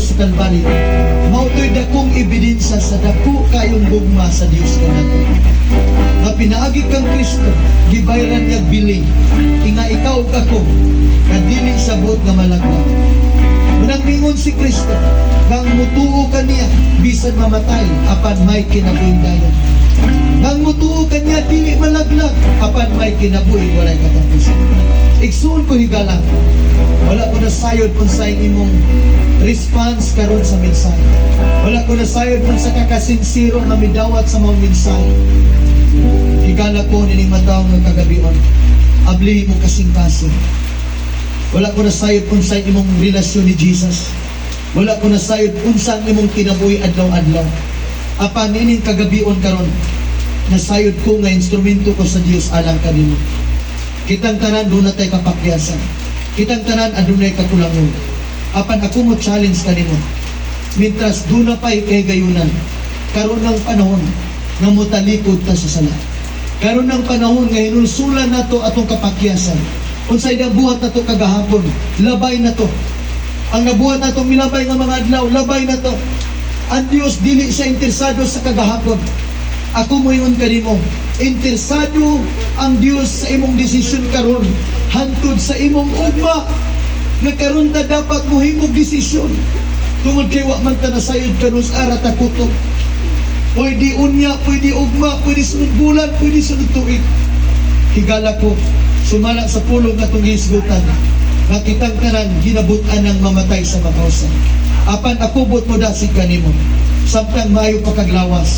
sa Kalbali, mautoy dakong ebidensya sa dako kayong gugma sa Dios kanato. Nga pinaagi kang Kristo, gibayran niya biling, inga ikaw ug ako, nga dili sabot nga malaglag. Unang mingon si Kristo, kang mutuo ka niya, bisan mamatay, apan may kinabuhi dayon. Nang mutuo ka niya, dili malaglag, apan may kinabuhi, walay katapusan. Igsuon ko higalang, wala ko na sayod kung sa imong response karon sa mensahe. Wala ko na sayod kung sa kakasinsiro nga midawat sa mga mensahe. Higala ko nining mataw nga kagabion. Abli mo kasing-kasing. Wala ko na sayod kung sa imong relasyon ni Jesus. Wala ko na sayod kung saan imong kinabuhi adlaw-adlaw. Apan ining kagabion karon nasayod ko nga instrumento ko sa Dios alang kanimo. Kitang tanan doon na tayo kapakyasan. Kitang tanan adunay kakulangon. Apan ako mo challenge kanimo. Mintras doon na pa'y kay gayunan. Karon ng panahon nga mutalikod ta sa sala. Karon ng panahon nga hinulsulan nato atong kapakyasan. Unsay nabuhat nato kagahapon, labay na to. Ang nabuhat nato milabay nga mga adlaw, labay na to. Ang Dios dili siya interesado sa kagahapon. Ako mo yun kanimo. Interesado ang Dios sa imong desisyon karon hantod sa imong ugma nga karon ta dapat mo himog desisyon tungod kay wa man ta nasayod karon sa ara ta kutob. Pwede unya, pwede ugma, pwede sunod bulan, pwede sunod tuig. Higala ko, sumala sa pulong na itong hisgutan, nakitang tanan, ginabutan ng mamatay sa makausa. Apan ako bot mo dasig kanimo, samtang mayo pagkaglawas.